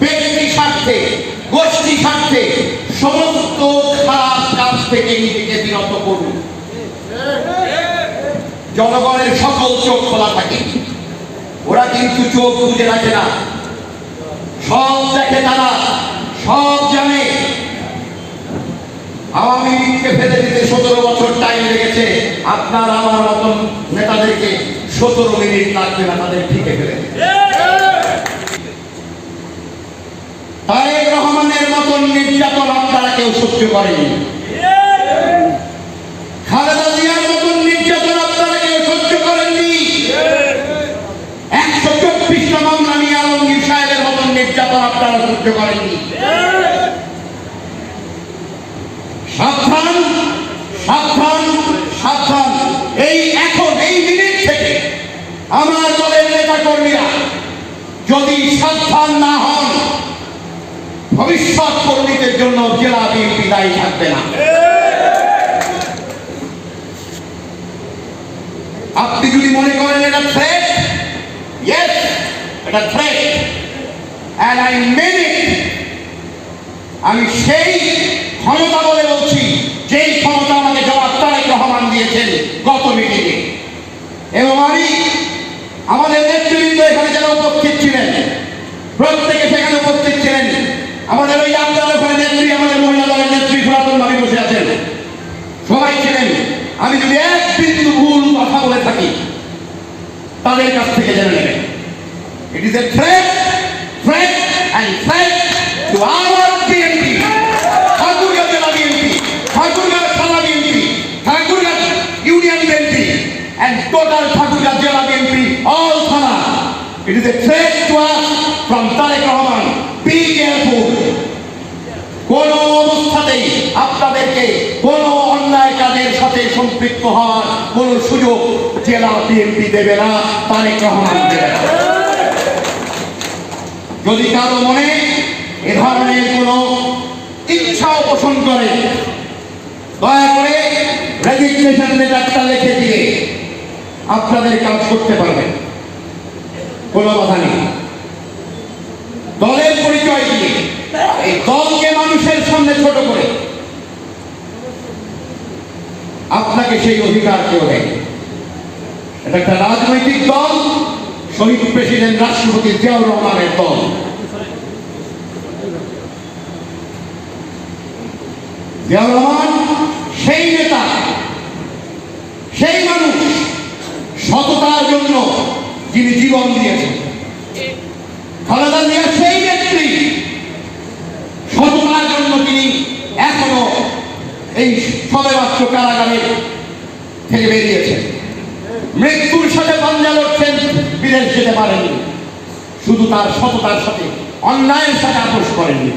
ব্যক্তি স্বার্থে গোষ্ঠী স্বার্থে সমস্ত খারাপ কাজ থেকে নিজেকে বিরত করুন। জনগণের সকল চোখ খোলা থাকে। ওরা কিন্তু চোখ বুঝে রাখে না। সব দেখে তারা, সব জানে। আওয়ামী লীগকে ফেলে দিতে সতেরো বছর টাইম লেগেছে। আপনার, আমার মতন নেতাদেরকে সতেরো মিনিট লাগবে না, তাদের ঠিকে ফেলে দিতে। তারেক রহমানের মতন নির্যাতন আপনারা কেউ সহ্য করেনি। খালেদা জিয়ার মতন নির্যাতন আপনারা কেউ সহ্য করেননি। একশো মামলা নিয়ে আলমগীর সাহেবের মতন নির্যাতন আপনারা সহ্য করেননি। সাবধান সাবধান সাবধান। এই এখন, এই মিনিট থেকে আমার দলের নেতা কর্মীরা যদি সাবধান না হন ভবিষ্যৎ কর্মীদের জন্য জেলা বিএনপি দায়ী থাকবে না। আপনি যদি মনে করেন এটা থ্রেট ইয়েস এটা থ্রেট অ্যান্ড আই মেন আমি সেই ক্ষমতা বলে বলছি, যেই ক্ষমতা আমাকে জবাব তারেক রহমান দিয়েছেন গত মিটিংয়ে এবং আমি, আমাদের নেতৃবৃন্দ এখানে যারা উপস্থিত ছিলেন, প্রত্যেকে সেখানে আমাদের ওই আপনার ওখানে নেত্রী, আমাদের মহিলা দলের নেত্রী পুরাতন ভাবে বসে আছেন। সবাই ছিলেন আমি যদি এক বিন্দু ভুল কথা বলে থাকি, তাদের কাছ থেকে জেনে নেবেন। It is a threat threat and threat to our BNP Thakurgaon জেলা বিএনপি ঠাকুরগাঁ থানা। BNP Thakurgaon union be careful কোন অবস্থাতেই আপনাদেরকে কোন অন্যায় কাজের সাথে সম্পৃক্ত হওয়ার কোন সুযোগ জেলা বিএনপি দেবে না, তারেক রহমান যদি কারও মনে এ ধরনের কোন ইচ্ছা পোষণ করে, দয়া করে রেজিগনেশন লেটারটা লিখে দিয়ে আপনাদের কাজ করতে পারবেন। কোনো কথা নেই। দলের পরিচয় দিয়ে, এই দলকে মানুষের সামনে ছোট করে আপনাকে সেই অধিকার কেউ দেয় এটা একটা রাজনৈতিক দল, শহীদ প্রেসিডেন্ট রাষ্ট্রপতি জিয়াউর রহমানের দল। জিয়াউর রহমান সেই নেতা, সেই মানুষ সততার জন্য যিনি জীবন দিয়েছেন। খালেদা জিয়া সেই নেত্রী সততার জন্য তিনি এখনও এই সবেমাত্র কারাগারে থেকে বেরিয়েছেন মৃত্যুর সাথে পাঞ্জা লড়ছেন, বিদেশ যেতে পারেনি শুধু তার সততার সাথে, অন্যায়ের সাথে আপোষ করেননি।